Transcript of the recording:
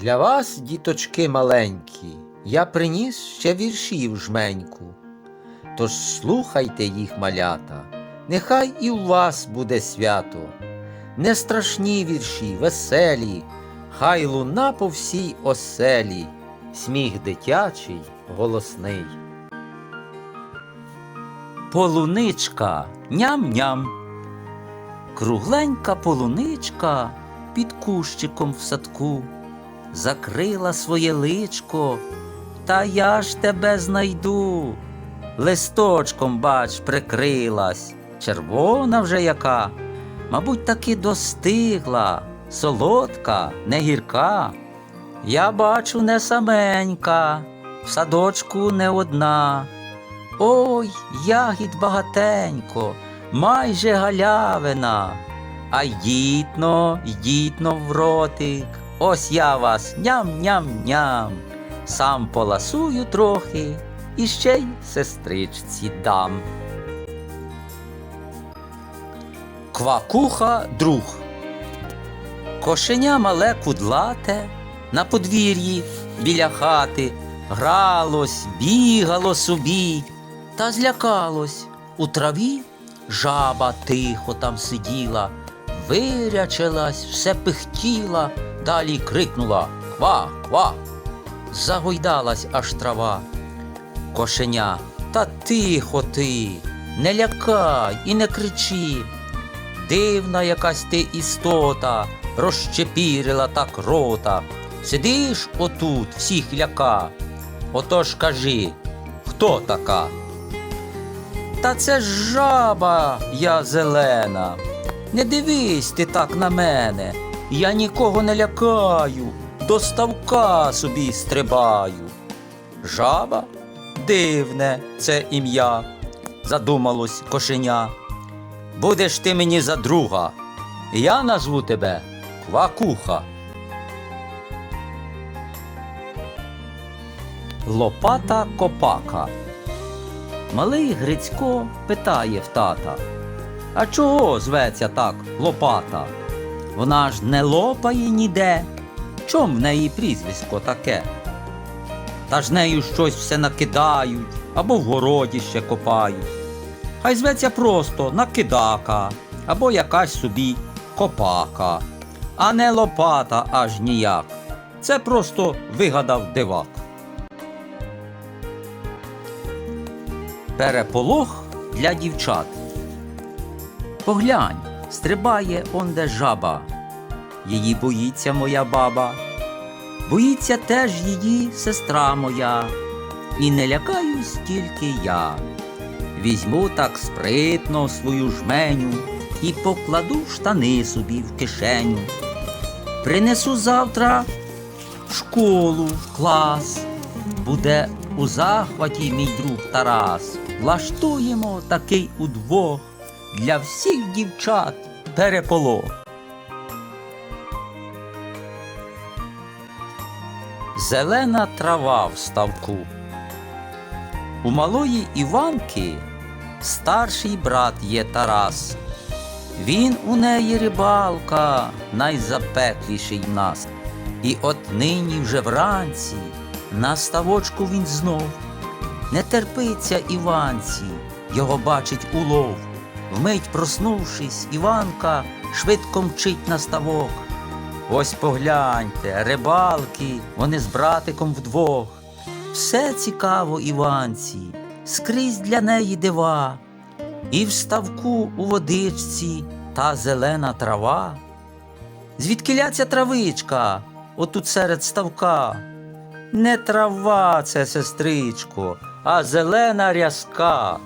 Для вас, діточки маленькі, я приніс ще віршів жменьку. Тож слухайте їх, малята, нехай і у вас буде свято. Не страшні вірші, веселі, хай луна по всій оселі, сміх дитячий, голосний. Полуничка ням-ням. Кругленька полуничка під кущиком в садку закрила своє личко, та я ж тебе знайду. Листочком, бач, прикрилась, червона вже яка, мабуть, таки достигла, солодка, не гірка. Я бачу не саменька, в садочку не одна. Ой, ягід багатенько, майже галявина. А йдітно, йдітно в ротик, ось я вас ням-ням-ням. Сам поласую трохи і ще й сестричці дам. Квакуха друг. Кошеня мале кудлате на подвір'ї біля хати гралось, бігало собі, та злякалось. У траві жаба тихо там сиділа, вирячилась, все пихтіла, далі крикнула Ква, ква. Загойдалась аж трава. Кошеня, та тихо ти, не лякай і не кричи. Дивна якась ти істота, розчепірила так рота. Сидиш отут, всіх ляка. Отож кажи, хто така? Та це ж жаба, я зелена. Не дивись ти так на мене. Я нікого не лякаю, до ставка собі стрибаю. Жаба? Дивне це ім'я, задумалось кошеня. Будеш ти мені за друга. Я назву тебе Квакуха. Лопата копака. Малий Грицько питає в тата. А чого зветься так лопата? Вона ж не лопає ніде. Чом в неї прізвисько таке? Та ж нею щось все накидають або в городі ще копають. Хай зветься просто накидака або якась собі копака, а не лопата аж ніяк. Це просто вигадав дивак. Переполох для дівчат. Поглянь, стрибає онде жаба. Її боїться моя баба. Боїться теж її сестра моя. І не лякаюсь тільки я. Візьму так спритно свою жменю і покладу штани собі в кишеню. Принесу завтра в школу, в клас. Буде у захваті мій друг Тарас. Влаштуємо такий удвох для всіх дівчат переполох. Зелена трава в ставку. У малої Іванки старший брат є Тарас. Він у неї рибалка, найзапекліший в нас. І от нині вже вранці на ставочку він знов. Не терпиться Іванці, його бачить улов. Вмить проснувшись, Іванка швидко мчить на ставок. Ось погляньте, рибалки, вони з братиком вдвох. Все цікаво Іванці, скрізь для неї дива, і в ставку у водичці та зелена трава. Звідкиля ця травичка, отут серед ставка. Не трава це, сестричко, а зелена рязка.